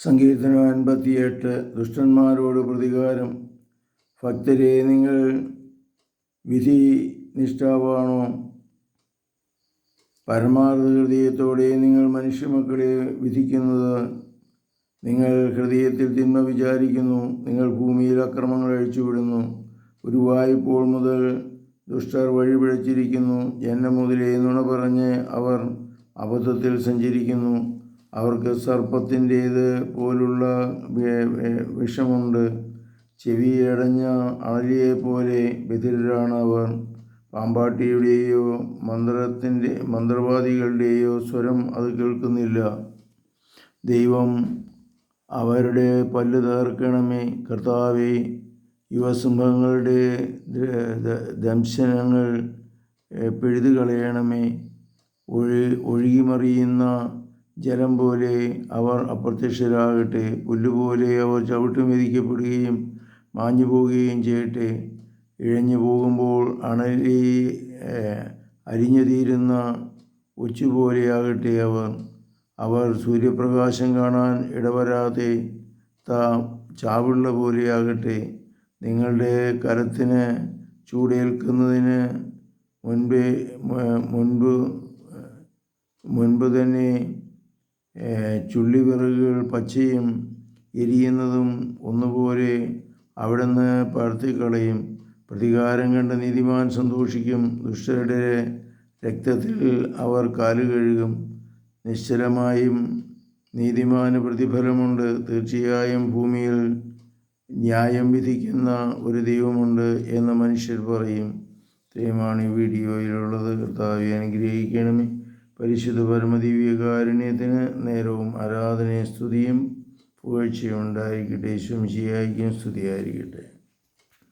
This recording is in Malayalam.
സങ്കീർത്തനം അൻപത്തിയെട്ട് ദുഷ്ടന്മാരോട് പ്രതികാരം. ഭക്തരെ നിങ്ങൾ വിധി നിഷ്ഠാവാണോ പരമാർത്ഥ ഹൃദയത്തോടെ നിങ്ങൾ മനുഷ്യമക്കളെ വിധിക്കുന്നത്. നിങ്ങൾ ഹൃദയത്തിൽ തിന്മ വിചാരിക്കുന്നു. നിങ്ങൾ ഭൂമിയിൽ അക്രമങ്ങൾ അഴിച്ചുവിടുന്നു. ഉരുവായപ്പോൾ മുതൽ ദുഷ്ടർ വഴിപിഴച്ചിരിക്കുന്നു. ജന്മം മുതലേ നുണ പറഞ്ഞ് അവർ അബദ്ധത്തിൽ സഞ്ചരിക്കുന്നു. അവർക്ക് സർപ്പത്തിന്റേത് പോലുള്ള വിഷമുണ്ട്. ചെവിയടഞ്ഞ അണലിയെ പോലെ ബധിരരാണ് അവർ. പാമ്പാട്ടിയുടെയോ മന്ത്രത്തിന്റെ മന്ത്രവാദികളുടെയോ സ്വരം അത് കേൾക്കുന്നില്ല. ദൈവം അവരുടെ പല്ല് തകർക്കണമേ. കർത്താവെ യുവസിംഹങ്ങളുടെ ദംശനങ്ങൾ പിഴുതുകളയണമേ. പിഴുതു കളയണമേ ഒഴി ഒഴുകിമറിയുന്ന ജലം പോലെ അവർ അപ്രത്യക്ഷരാകട്ടെ പുല്ലുപോലെ അവർ ചവിട്ട് മെതിക്കപ്പെടുകയും മാഞ്ഞു പോവുകയും ചെയ്യട്ടെ. ഇഴഞ്ഞു പോകുമ്പോൾ അണലി അരിഞ്ഞു തീരുന്ന ഒച്ചുപോലെയാകട്ടെ അവർ. അവർ സൂര്യപ്രകാശം കാണാൻ ഇടവരാതെ താ ചാവുള്ള പോലെയാകട്ടെ നിങ്ങളുടെ കരത്തിന് ചൂടേൽക്കുന്നതിന് മുൻപേ മുൻപ് മുൻപ് തന്നെ ചുള്ളിവിറകുകൾ പച്ചയും എരിയുന്നതും ഒന്നുപോലെ അവിടുന്ന് പരത്തിക്കളയും പ്രതികാരം കണ്ട നീതിമാൻ സന്തോഷിക്കും. ദുഷ്ടരുടെ രക്തത്തിൽ അവർ കാലുകഴുകും നിശ്ചലമായും നീതിമാന് പ്രതിഫലമുണ്ട്. തീർച്ചയായും ഭൂമിയിൽ ന്യായം വിധിക്കുന്ന ഒരു ദൈവമുണ്ട് എന്ന് മനുഷ്യർ പറയും. ഇത്രയുമാണ് ഈ വീഡിയോയിലുള്ളത്. കർത്താവെ അനുഗ്രഹിക്കണമേ. പരിശുദ്ധ പരമദിവ്യകാരുണ്യത്തിന് നേരവും ആരാധനയും സ്തുതിയും പുകഴ്ചയും ഉണ്ടായിരിക്കട്ടെ. ശംശിയായിരിക്കും സ്തുതിയായിരിക്കട്ടെ.